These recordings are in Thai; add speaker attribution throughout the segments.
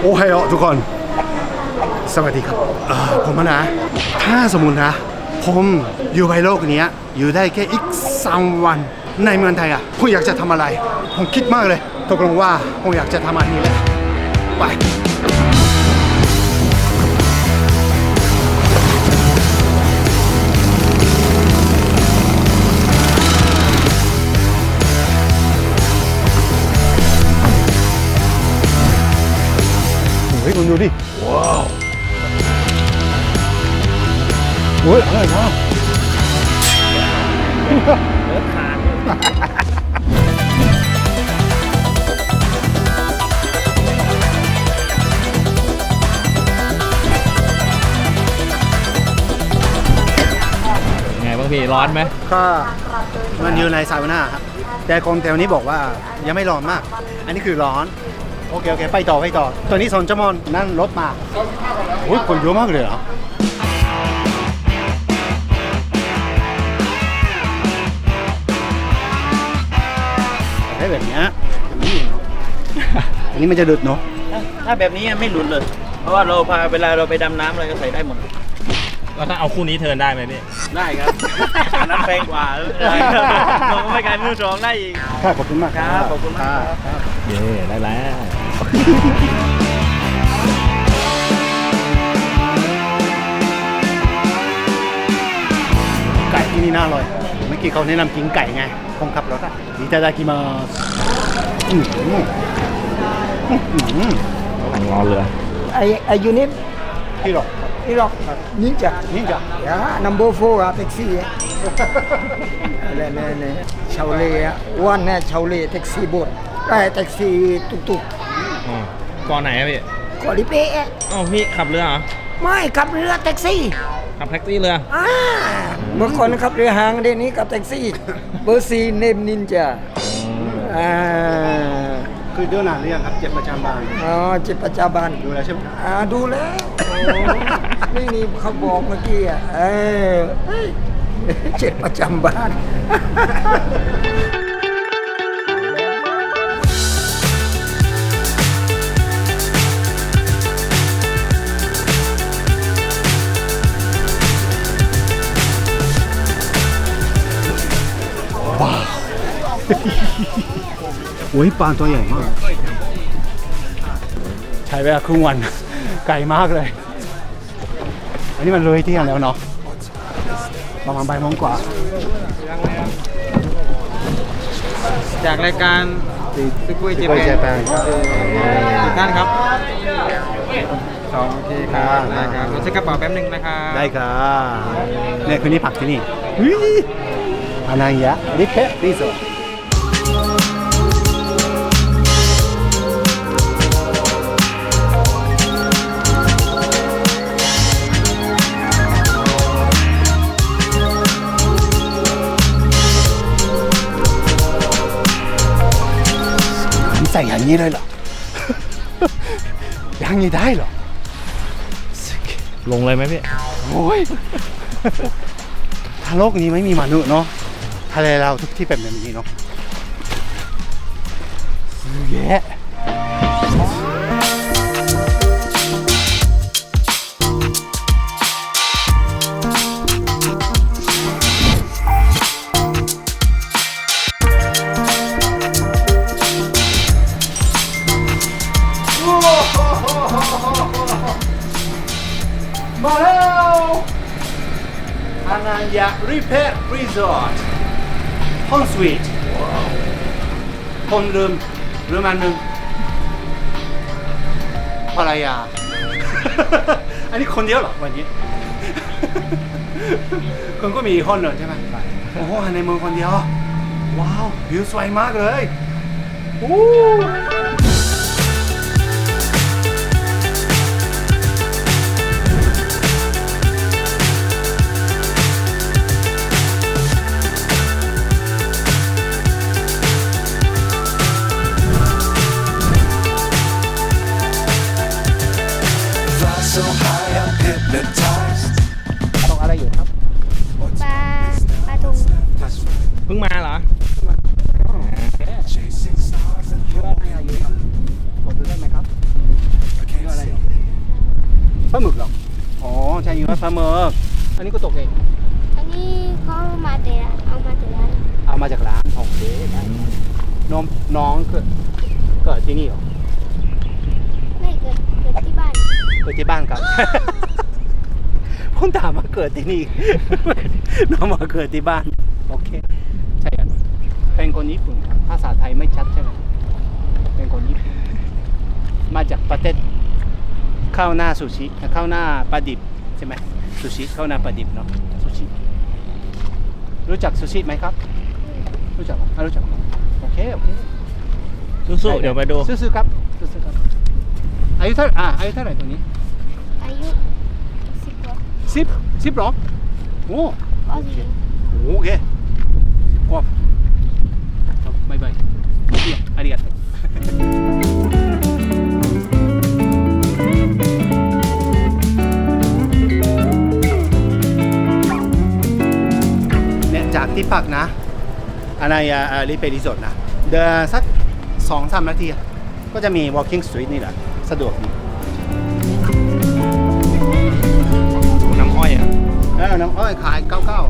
Speaker 1: โอไฮโอทุกคน สวัสดีครับเอ่อผมนะ ถ้าสมมุตินะ ผมอยู่ในโลกเนี้ยอยู่ได้แค่อีกสามวันในเมืองไทยอะผมอยากจะทำอะไร ผมคิดมากเลย ตกลงว่าผมอยากจะทำอันนี้แหละไป คุณดูดิ ว้าวโอ้ยอร่อยมาก
Speaker 2: ไงบ้างพี่ ร้อนไหม
Speaker 1: ก็มันอยู่ในซาวน่าครับ แต่คนแถวนี้บอกว่ายังไม่ร้อนมาก อันนี้คือร้อน โอเค โอเค ไปต่อ ไปต่อตัวนี้สนจมอนนั่นรถมาโอ้ยคนเยอะมากเลยเหรอได้แบบเนี้ยนี่เนาะอันนี้มันจะดุดเนาะ
Speaker 3: ถ้าแบบนี้ไม่หลุดเลย เพราะว่าเราพาเวลาเราไปดำน้ำอะไรก็ใส่ได้หมด
Speaker 2: แล้วถ้าเอาคู่นี้เทิร์นได้ไหมพี่
Speaker 3: ได้ครับอันนั้นแพงกว่าเราไม่กลายมือสองได้อีก
Speaker 1: ค่ะขอบคุณมาก
Speaker 3: ครับ ขอบคุณมากครับ
Speaker 1: ครับ
Speaker 2: เย้ได้แล้ว
Speaker 1: ไก่ที่นี่น่าอร่อย เมื่อกี้เขาแนะนำกินไก่ไงคงขับรถอะดีใจได้กินมาอืมอืม
Speaker 2: อันงอเลย
Speaker 4: I, I unit
Speaker 1: ที่หรอก
Speaker 4: Iraq Ninja
Speaker 1: นี่จ้ะ
Speaker 4: yeah number four อะแท็กซี่อะอะไรเนี่ยเนี่ยชาวเลอะวันเนี่ยชาวเลแท็กซี่บดได้แท็กซี่ตุกตุก
Speaker 2: อืมก่อนไหนอะพี่
Speaker 4: ๆกอลิเป้อะ
Speaker 2: อ้าวพี่ขับเรือเหรอ
Speaker 4: ไม่ขับเรือแท็กซี่
Speaker 2: ขับแท็กซี่เรือ
Speaker 4: อ่าเมื่อก่อนขับเรือหางเดี๋ยวนี้ขับแท็กซี่ เบอร์ซีเนมนินจาอ่า
Speaker 1: คือดูหนังหรือยังครับเจ็บประจำบาน
Speaker 4: อ๋อเจ็บประจาบัน
Speaker 1: ดูแล้วใช่ไหม
Speaker 4: อ่าดูแล้วโอ้นี่นี่เขาบอกเมื่อกี้อะเออเฮ้ยเจ็บประจำบ้าน
Speaker 1: โอ้ยปลาตัวใหญ่มาก ใช้เวลาครึ่งวัน ไกลมากเลย อันนี้มันเลยเที่ยงแล้วเนาะประมาณบ่ายโมงกว่า
Speaker 3: จากรายการซุปเปอร์เจ
Speaker 1: ไปเจแปนครับ
Speaker 3: ทุกท่านครับสองโอเคครับได้ครับเราใช้กระเป๋าแป๊บนึงนะครับ
Speaker 1: ได้ครับเนี่ยคืนนี้ผักที่นี่อุ๊ยอานายะริเพะรีสอ อย่างนี้เลยเหรอย่งนี้ได้เหรอ
Speaker 2: ลงเลยไหมพี่
Speaker 1: โอ้ย ถ้าโลกนี้ไม่มีมนุษย์เนาะทะเลเราทุกที่เป็นแบบนี้เนาะเยอะ ทรีสอร์ทห้องสวีทคนลืมลืมอันหนึ่งภรรยา อันนี้คนเดียวเหรอวันนี้ คนก็มีอีกคนหนึ่งใช่ไหมโอ้โหในเมืองคนเดียว ว้าว วิวสวยมากเลยอู้
Speaker 4: ตรงอะไรอยู่ครับ
Speaker 5: ปลาปลาทุง
Speaker 2: เพิ่งมาเหรอ
Speaker 4: ชื่ออะไรอยู่ครับขอดูได้ไหมครับ
Speaker 1: ปลาหมึกเหรออ๋อใช่อยู่ว่าปลาหมึกอันนี้ก็ตกเอง
Speaker 5: อันนี้เขามาแต่ละเอามาแต่ละ
Speaker 1: เอามาจากร้านโอเคได้น้องน้องเกิดเกิดที่นี่เหรอ
Speaker 5: ไม่เกิดเกิดที่บ้าน
Speaker 1: เกิดที่บ้านครับ ผมถามว่าเกิดที่นี่ น้องมาเกิดที่บ้าน โอเค ใช่ครับเป็นคนญี่ปุ่นครับภาษาไทยไม่ชัดใช่ไหมเป็นคนญี่ปุ่น มาจากประเทศข้าวหน้าซูชิข้าวหน้าปลาดิบใช่ไหมซูชิข้าวหน้าปลาดิบเนาะซูชิ รู้จักซูชิไหมครับ รู้จักไหมอะรู้จักโอเคโอเค
Speaker 2: สู้ๆเดี๋ยวไปดู
Speaker 1: ซื้อๆครับซื้อๆครับอายุเท่าอ่าอายุเท่าไหร่ตัวนี้
Speaker 5: อายุสิบกว่า
Speaker 1: สิบสิบหรอโอ้
Speaker 5: ปสี่
Speaker 1: โอเคสิบกว่าครับบ๊ายบายเยี่ยมありがとうเนี่ยจากที่พักนะอะไรอ่ะรีเปรีสอร์ทนะ เดินสักสองสามนาทีอะก็จะมี walking street นี่แหละ สะดวกดี
Speaker 2: น้ำอ้อย
Speaker 1: ขายเก้าเก้า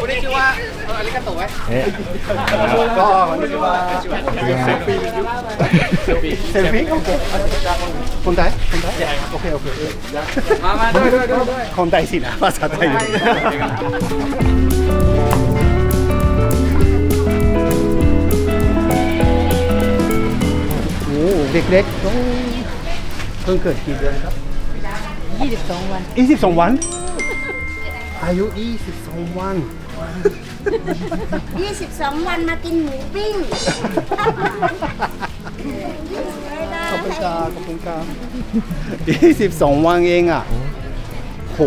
Speaker 1: คุณได้ชื่อว่าเอออาริกาโตะไหม
Speaker 2: เอ๊ะ
Speaker 1: ก็คนที่ชื่อว่าเซลฟี่เซลฟี่โอเคคนไทยคนไทยโอเคโอเค
Speaker 3: มามาด้วยด้วยด้วยด้วย
Speaker 1: คนไทยสินะภาษาไทย โอ้เด็กๆต้องเพิ่งเกิดกี่เดือนครับ 22 วัน 22 วัน อายุ 22 วัน
Speaker 5: 22 วันมากินหมูปิ้ง
Speaker 1: ขอบคุณครับขอบคุณครับยี่สิบสองวันเองอะ โห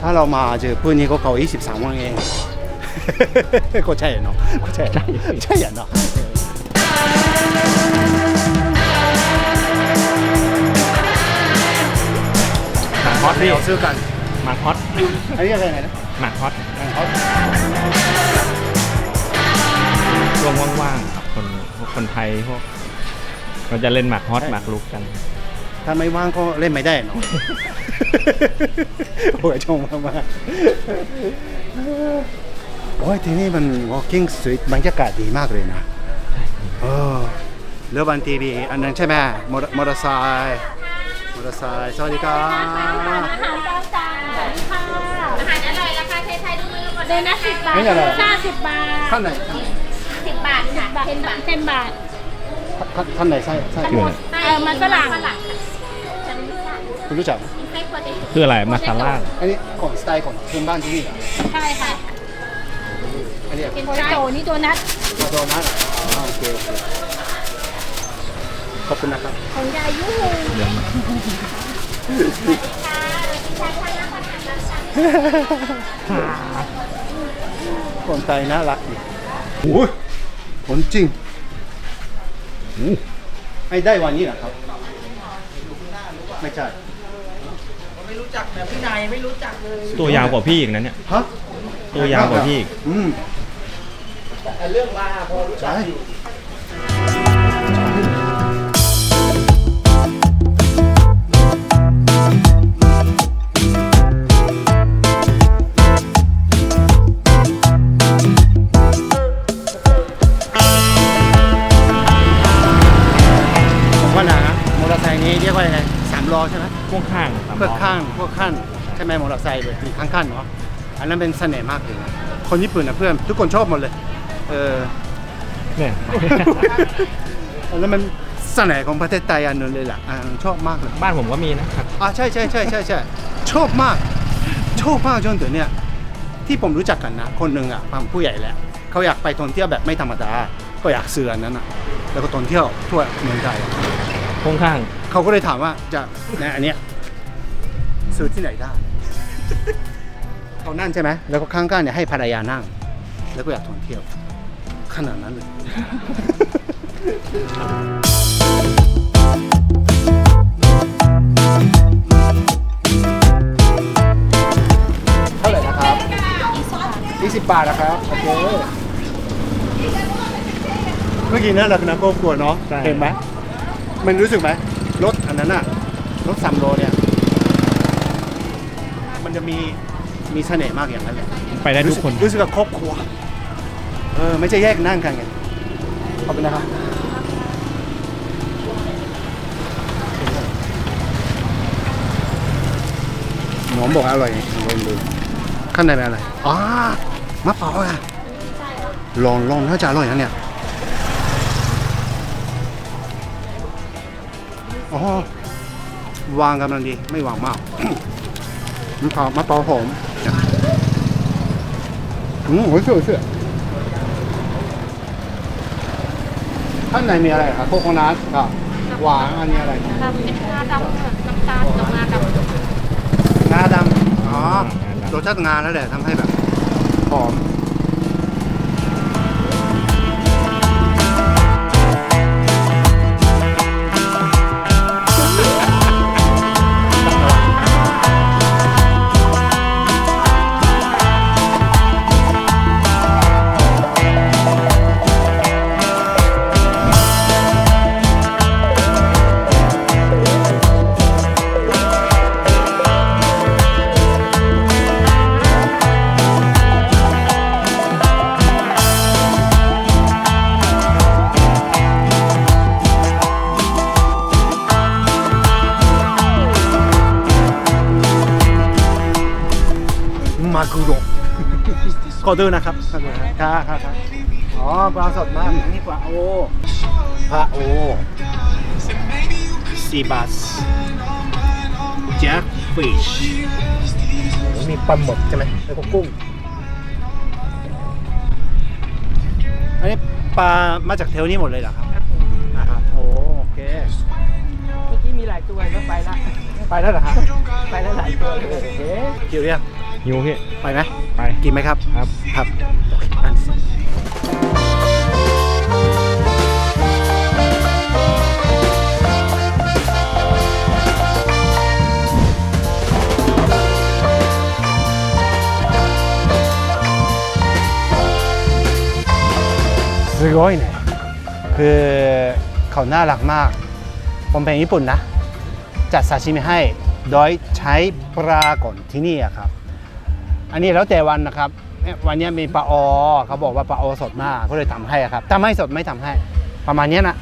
Speaker 1: ถ้าเรามาเจอปืนนี้ก็เก่ายี่สิบสามวันเองก็ใช่เนาะก็ใช่ใช่เนาะ
Speaker 2: ฮอตพี่
Speaker 1: เราซื้อกัน
Speaker 2: หมากฮอต
Speaker 1: อันนี้อะไรนะ
Speaker 2: หมากฮอต
Speaker 1: เขา
Speaker 2: ช่วงว่างๆครับคนพวกคนไทยพวกเราจะเล่นหมากฮอตหมากลุกกัน
Speaker 1: ถ้าไม่ว่างก็เล่นไม่ได้เนาะโอ้ยชงมากมากโอ้ยที่นี่มัน walking street บรรยากาศดีมากเลยนะเออเรือบันทีวีอันนั้นใช่ไหมมอเตอร์มอเตอร์ไซค์ม อเตอร์ไซค์สวัสดีครับ
Speaker 5: อาหารตามสั่งสวัสดีค่ะอาหารอร่อยราคาไทยๆดูมือหมดเลยนะสิบบาท
Speaker 1: นี่อะไร
Speaker 5: ค่าสิบบาท
Speaker 1: ท่านไหน
Speaker 5: สิบบาทค่ะเทนบาทเทนบาท
Speaker 1: ท่านท่านไหนใช่ใช่
Speaker 2: คืออะไร
Speaker 5: เออมันฝรั่ง
Speaker 1: คุณรู้จักไหม
Speaker 2: คืออะไรมาซาล่า
Speaker 1: อันนี้ของสไตล์ของพื้นบ้านที่นี่เหรอ
Speaker 5: ใช่ค่ะ
Speaker 1: อันนี้
Speaker 5: เป็นโตนี่ตัวนัด
Speaker 1: โดนัทอ๋อโอเคโอเค ขอบคุณนะครับ
Speaker 5: ของยายยุ่ง
Speaker 2: เรื่อง
Speaker 1: คนไทยน่ารักดีโอ้ยคนจริงโอ้ให้ได้วันนี้เหรอครับ ไม่ใช่
Speaker 3: ไม่รู้จักแบบพี่นายไม่รู้จักเลย
Speaker 2: ตัวยาวกว่าพี่อีกนะเนี่ย
Speaker 1: ฮะ
Speaker 2: ตัวยาวกว่าพี่อีก
Speaker 1: อืม
Speaker 3: แต่เรื่องลาพอรู้จัก
Speaker 1: ใช่
Speaker 3: อยู่
Speaker 1: มมอเตอร์ไซค์เลยมีข้างขั้นเนาะอันนั้นเป็นเสน่ห์มากเลยนะคนญี่ปุ่นนะเพื่อนทุกคนชอบหมดเลย เออ
Speaker 2: เนี่ย
Speaker 1: อันนั้นมันเสน่ห์ของประเทศไทยอันนึงเลยแหละอ่าชอบมากเลย
Speaker 2: บ้านผมก็มีนะครับ
Speaker 1: อ่าใช่ใช่ใช่ใช่ใช่ชอบมาก ชอบมากจนถึงเนี่ยที่ผมรู้จักกันนะ คนหนึ่งอะความผู้ใหญ่แหละเขาอยากไปท่องเที่ยวแบบไม่ธรรมดา ก็อยากซื้ออันนั้นอะ แล้วก็ท่องเที่ยวทั่วเมืองไทยอะ
Speaker 2: พ่วงข้าง
Speaker 1: เขาก็เลยถามว่าจะเนี่ยอันเนี้ยซื้อที่ไหนได้ เขานั่นใช่ไหมแล้วก็ข้างๆเนี่ยให้ภรรยานั่ง แล้วก็อยากท่องเที่ยว ขนาดนั้นเลย เท่าไหร่นะครับ 20 บาทนะครับ โอเค เมื่อกี้นั่นแหละคือน้ำโกกลัวเนาะ
Speaker 2: ใช่
Speaker 1: เห็นไหมมันรู้สึกไหมรถอันนั้นอะรถสามโลเนี่ย มันจะมีมีเสน่ห์มากอย่างนั้นเลย
Speaker 2: ไปได้ทุกคน
Speaker 1: รู้สึกกับครอบครัว เออ ไม่ใช่แยกนั่งกันไงขอบคุณนะครับหนอมบอกอร่อยลองดูข้างในเป็นอะไรอ๋อมะพร้าวอะลองลองน่าจะอร่อยนะเนี่ยอ๋อวางกำลังดีไม่วางมาก มะพร้าวมะพร้าวหอมอืมโอ้ยสวยสวยข้างในมีอะไรครับโคโคนัทกับหวานอันนี้อะไรครับ
Speaker 5: ดำเป็นงาดำค่ะน้ำตาลกับงาดำ
Speaker 1: งาดำอ๋อรสชาติงาแล้วแหละทำให้แบบหอม ขอดูนะครับขอดูนะครับครับครับอ๋อปลาสดมากนนี้ปลาโอปลาโอซีบัสแจ็คฟิชมีปลาหมึกใช่ไหมแล้วก็กุ้งอันนี้ปลามาจากเทลนี้หมดเลยเหรอครับนะครับโอโอเค
Speaker 3: เมื่อกี้มีหลายตัวก็ไปละ
Speaker 1: ไปแล้วเหรอครับ
Speaker 3: ไปแล้วหลายตัว
Speaker 1: โอเคเกี่ยวเรียง
Speaker 2: หิวพี่
Speaker 1: ไปไหม
Speaker 2: ไป
Speaker 1: กินไหมครับ
Speaker 2: ครับ
Speaker 1: ครับโอเคอันนี้すごいねคือเขาน่ารักมาก ผมเป็นญี่ปุ่นนะ จัดซาชิมิให้ โดยใช้ปลาก่อนที่นี่อะครับ อันนี้แล้วแต่วันนะครับเนี่ยวันนี้มีปลาออเขาบอกว่าปลาออสดมากก็เลยทำให้อะครับถ้าไม่สดไม่ทำให้ ประมาณเนี้ยนะ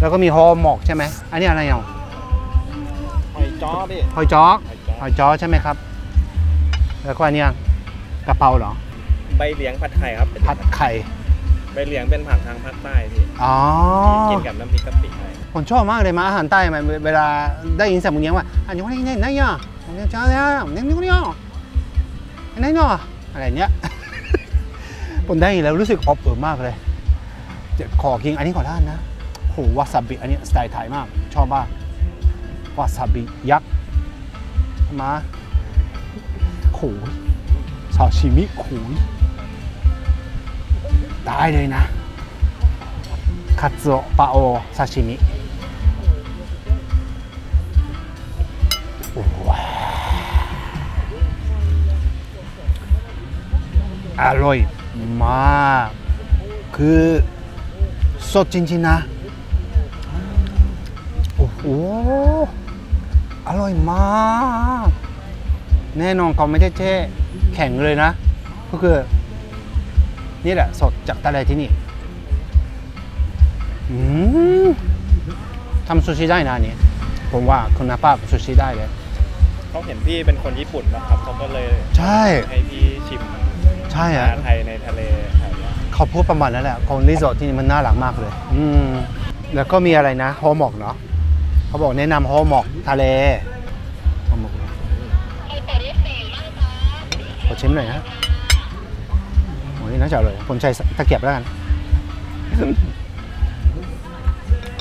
Speaker 1: แล้วก็มีฮอหมกใช่ไหมอันนี้อะไรเนาะ
Speaker 2: หอยจ้อพี่
Speaker 1: หอยจ้อก
Speaker 2: หอยจ้อ
Speaker 1: หอยจ้อใช่ไหมครับ แล้วก็อันเนี้ยกะเพราเหรอ
Speaker 2: ใบเหลียงผัดไข่ครับ
Speaker 1: ผัดไข่
Speaker 2: ใบเหลียงเป็นผักทางภาคใต้พี่
Speaker 1: อ๋อ
Speaker 2: กินกับน้ำพริกกะปิไทย
Speaker 1: ผมชอบมากเลยมาอาหารใต้มันเวลาได้ยินสำเนียงว่าอันนี้ว่าไงเนี่ยเนี่ยเนี่ยจ้าเนี่ยเนี่ยเนี่ยเนี่ย ไน่นาะอะไรเนี้ย ผมได้กินแล้วรู้สึกออฟเอิมากเลยจะขอกินอันนี้ขอร้านนะโหวาซาบิอันนี้สไตล์ไทยมาก ชอบมากวาซาบิยักษ์มาโหซาชิมิโหตายเลยนะคาโซปาโอซาชิมิ อร่อยมาก คือสดจริงๆนะ โอ้โห อร่อยมาก แน่นอนเขาไม่ได้แช่แข็งเลยนะ ก็คือ นี่แหละ สดจากทะเลที่นี่อืมทำซูชิได้นะอันนี่ผมว่าคุณภาพซูชิได้เลย
Speaker 2: เขาเห็นพี่เป็นคนญี่ปุ่นนะครับเขาก็เลย
Speaker 1: ใช่
Speaker 2: ให้พี่ชิม
Speaker 1: ใช่
Speaker 2: อา
Speaker 1: อะ
Speaker 2: หารไทยในทะเลแถวเนี้ย
Speaker 1: เขาพูดประมาณนั้นแหละคนรีสอร์ทที่นี่มันน่ารักมากเลย อืม แล้วก็มีอะไรนะฮอหมกเนาะเขาบอกแนะนำฮอหมกทะเลฮอหมกขอชิมหน่อยนะโอ้ยน่าจะอร่อยผมใช้ตะเกียบแล้วกัน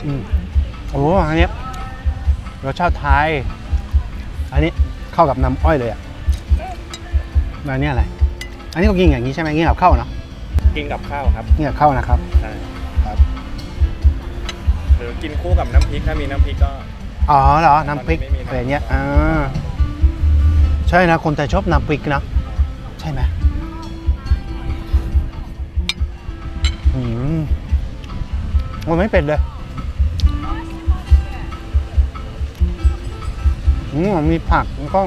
Speaker 1: อืมโอ้อันเนี้ยรสชาติไทย อันนี้เข้ากับน้ำอ้อยเลยอะแล้วอันนี้อะไร อันนี้ก็กินอย่างนี้ใช่ไหมกินกับข้าวเนาะ
Speaker 2: กินกับข้าวครับ
Speaker 1: กินกับข้าวนะครับ
Speaker 2: ใช่
Speaker 1: ครับ
Speaker 2: หรือกินคู่กับน้ำพริกถ้ามีน้ำพริกก็
Speaker 1: อ๋อเหรอ น้ำพริกอะไรเนี้ยอ่าใช่นะคนแต่ชอบน้ำพริกนะ ใช่ไหมอืมมันไม่เป็ดเลยอืมมีผักก็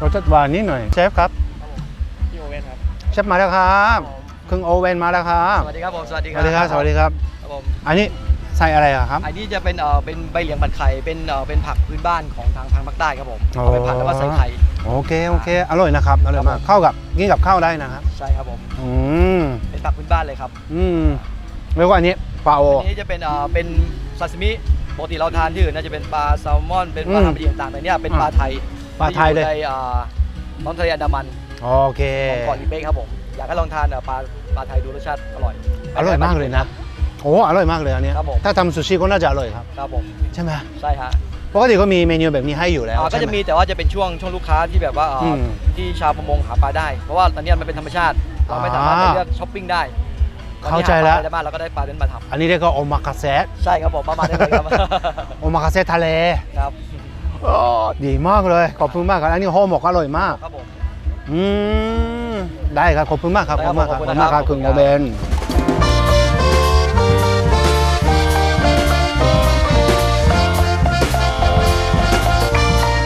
Speaker 1: รสจัดหวานนิดหน่อยเชฟครับ
Speaker 3: เช
Speaker 1: ฟมาแล้วครับครึ่งโอเว่นมาแล้วครับ
Speaker 3: สวัสดีครับผมสวัสดี
Speaker 1: ส
Speaker 3: ครั
Speaker 1: วัสดีครับสวัสดีครับ
Speaker 3: ครับผม
Speaker 1: อันนี้ใส่อะไรอะครับ
Speaker 3: อันนี้จะเป็นเอ่อเป็นใบเหลียงผัดไข่เป็นเอ่อเป็นผักพื้นบ้านของทางทางภาคใต้ครับผมเอาไปผัดแล้วก็ใส่ไข่
Speaker 1: โอเคโอเคอร่อยนะครับอร่อยมากเข้ากับกินกับข้าวได้นะครับ
Speaker 3: ใช่ครับผม
Speaker 1: อืม
Speaker 3: เป็นผักพื้นบ้านเลยครับ
Speaker 1: อืมแล้วก็อันนี้ปลาโอ
Speaker 3: อันนี้จะเป็นเอ่อเป็นซาซิมิปกติเราทานที่อื่นน่าจะเป็นปลาแซลมอนเป็นปลา
Speaker 1: อืม
Speaker 3: ฮาร์บีต่างๆแต่เนี่ยเป็นปลาไทย
Speaker 1: ปลาไทยเลย
Speaker 3: ที่อในอ่าท้องทะเลอันดามัน
Speaker 1: โอเค
Speaker 3: ของเกาะลีเป้ครับผม อยากให้ลองทานเอ่อปลาปลาไทยดูรสชาติอร่อย
Speaker 1: อร่อยมากเลยนะโอ้อร่อยมากเลยอันเนี้ย
Speaker 3: ครับผม
Speaker 1: ถ้าทำซูชิก็น่าจะอร่อยครับ
Speaker 3: ครับผม
Speaker 1: ใช่ไหม
Speaker 3: ใช่ฮะ
Speaker 1: ปกติก็มีเมนูแบบนี้ให้อยู่แล้ว
Speaker 3: อ่าก็
Speaker 1: ใช่
Speaker 3: จะ
Speaker 1: ไหม
Speaker 3: มีแต่ว่าจะเป็นช่วงช่วงลูกค้าที่แบบว่าเอ่ออ
Speaker 1: ม
Speaker 3: ที่ชาวประมงหาปลาได้ เพราะว่าตอนนี้มันเป็นธรรมชาติ เราไม่สามารถไป
Speaker 1: อ่า
Speaker 3: เลือกช้อปปิ้งได้
Speaker 1: เข้าใจแล้ว
Speaker 3: ตอนนี้หาปาได้บ้างเราก็ได้ปลาเดินมาท
Speaker 1: อันนี้เรียกว่าโอมากาเซะำ
Speaker 3: ใช่ครับผมประมาณนี้เลยครับ
Speaker 1: โอมากาเซะทะเล
Speaker 3: ครับ
Speaker 1: โอ้ดีมากเลย ขอบคุณมากครับ อันนี้โฮมบอกอร่อยมาก
Speaker 3: ครับผม
Speaker 1: อืมได้ครับขอบคุณมากครับขอบคุณมากครับ
Speaker 3: ข
Speaker 1: ข
Speaker 3: อ
Speaker 1: อ
Speaker 3: บบคุ
Speaker 1: คุณณ
Speaker 3: ครั
Speaker 1: มาก
Speaker 3: บ
Speaker 1: ครับคุณ
Speaker 3: ข
Speaker 1: โม
Speaker 3: อบคุณครับ
Speaker 1: เบน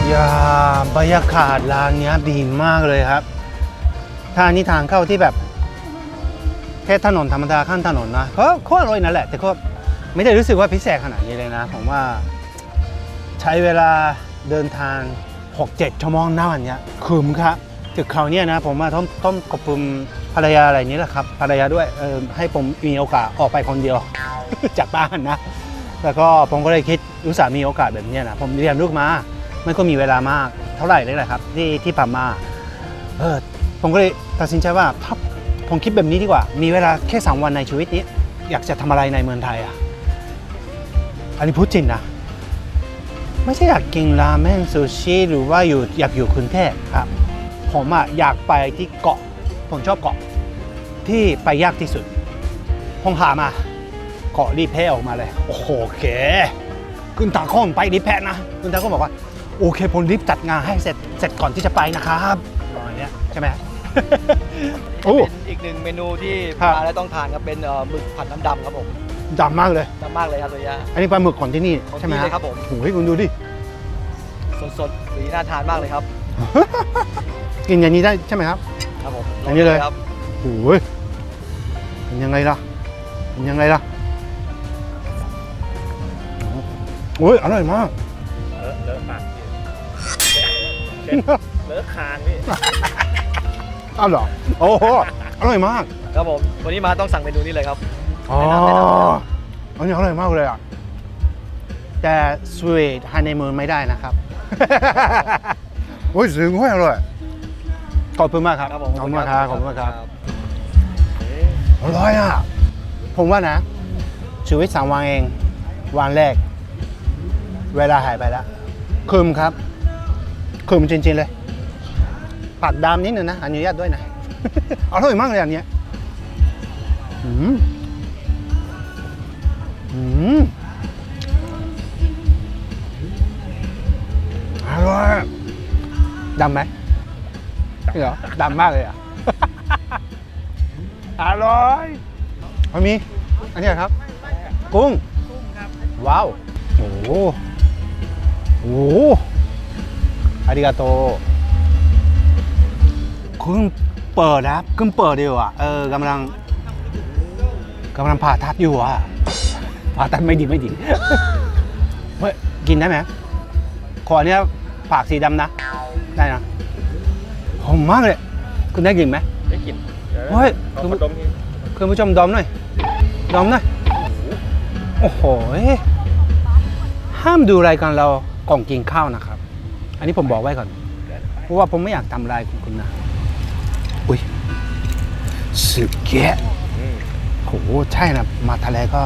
Speaker 1: อย่าบรรยากาศร้านเนี้ยดีมากเลยครับถ้าอันนี้ทางเข้าที่แบบแค่ถนนธรรมดาข้างถนนนะก็โคตรอร่อยนั่นแหละ แต่ก็ไม่ได้รู้สึกว่าพิเศษขนาดนี้เลยนะ ผมว่าใช้เวลาเดินทาง 6-7 ชั่วโมงนะวันเนี้ยคุ้มครับ ถึงคราวเนี้ยนะผมมาต้องต้องขอบคุณภรรยาอะไรนี้แหละครับภรรยาด้วยเออให้ผมมีโอกาสออกไปคนเดียว จากบ้านนะแล้วก็ผมก็เลยคิดอุตส่าห์มีโอกาสแบบนี้นะผมเรียนลูกมาไม่ก็มีเวลามากเท่าไหร่เลยแหละครับ ที่ที่ผ่านมาเออผมก็เลยตัดสินใจว่าถ้าผมคิดแบบนี้ดีกว่า มีเวลาแค่สามวันในชีวิตนี้ อยากจะทำอะไรในเมืองไทยอะอันนี้พูดจริงนะไม่ใช่อยากกินราเมนซูชิหรือว่าอยู่อยากอยู่กรุงเทพครับ ผมอะอยากไปที่เกาะ ผมชอบเกาะ ที่ไปยากที่สุด ผมหามาเกาะรีเพออกมาเลย โอ้โหโอเคคุณตาข้อมไปรีเพนะคุณตาข้อมบอกว่า โอเคผมรีบจัดงานให้เสร็จเสร็จก่อนที่จะไปนะครับประมาณเนี้ยใช่ไหม โอ้
Speaker 3: เป็นอีกหนึ่งเมนูที่
Speaker 1: ครับ
Speaker 3: มาแล้วต้องทานครับเป็นเอ่อหมึกผัดน้ำดำครับผม
Speaker 1: ดำมากเลย
Speaker 3: ดำมากเลยครับตัวเนี้ย
Speaker 1: อันนี้ปลาหมึกของที่นี่
Speaker 3: ของ
Speaker 1: ใช่ไหม
Speaker 3: ที่เลยครับผม
Speaker 1: โอ้ยคุณดูดิ
Speaker 3: สดๆสีน่าทานมากเลยครับ
Speaker 1: กินอย่างนี้ได้ใช่ไหมครับ
Speaker 3: ครับผม
Speaker 1: อันนี้เลย
Speaker 3: ครับ
Speaker 1: โอ้ยเป็นยังไงล่ะเป็นยังไงล่ะโอ้ยอร่อยมาก
Speaker 2: เลอะเลอะปากเลอะคางพี่
Speaker 1: อ้าวเหรอโอ้โหอร่อยมาก
Speaker 3: ครับผมวันนี้มาต้องสั่งเมนูนี้เลยครับ
Speaker 1: อ๋อ
Speaker 3: แนะนำแนะนำ
Speaker 1: อันนี้อร่อยมากเลยอะแต่สวีทฮันนีมูนไม่ได้นะครับ โอ้ยถึงห้ยอร่อย ขอบคุณมากครับ
Speaker 3: ครับผม
Speaker 1: ขอบคุณมากครับขอบคุณมากครับอร่อยอะ ผมว่านะ ชีวิตสามวันเอง วันแรก เวลาหายไปแล้วคืมครับคืมจริง ๆ เลยปากดำนิดนึงนะอนุญาตด้วยนะอร่อยมากเลยอันเนี้ยอืมอืมอร่อยดำไหม เหรอดำมากเลยอะ อร่อยเอามีอันนี้ครับ กุ้ง ว้าว โอ้โหโอ้โหอาริกาโตคุณเปิดนะครับคุณเปิดอยู่อะ เออกำลังกำลังผ่าตัดอยู่อะผ่าตัดไม่ดีไม่ดีเฮ้ยกินได้ไหมขอเนี้ยปากสีดำนะ ได้นะ หอมมากเลย คุณได้กลิ่นไหม
Speaker 2: ได้กลิ่น
Speaker 1: เฮ้ย
Speaker 2: เอาขนมนี่
Speaker 1: คุณผู้ชมดมหน่อยดมหน่อยโอ้โหห้ามดูรายการเราก่อนกินข้าวนะครับ อันนี้ผมบอกไว้ก่อน เพราะว่าผมไม่อยากทำลายคุณนะอุ้ยสุดแกะ
Speaker 2: อืม
Speaker 1: โหใช่นะมาทะเลก็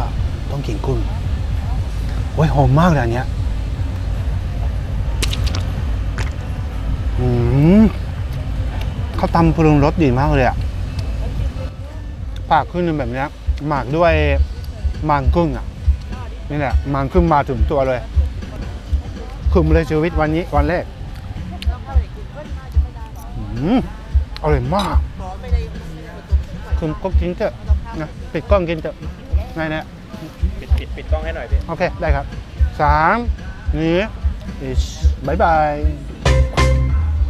Speaker 1: ต้องกินกุ้งโอ้ยหอมมากเลยอันเนี้ยอืม เขาตำปรุงรสดีมากเลยอะปากขึ้นเป็นแบบเนี้ยหมักด้วยมันกุ้งอะนี่แหละมันกุ้งมาถึงตัวเลยคุมเลยชีวิตวันนี้วันแรกอืมอร่อยมากคุณก็กินเถอะนะปิดกล้องกินเถอะไงเนี่ย
Speaker 2: ปิดปิดปิดกล้องให้หน่อยพี่
Speaker 1: โอเค ได้ครับสามนี่อิชบายบาย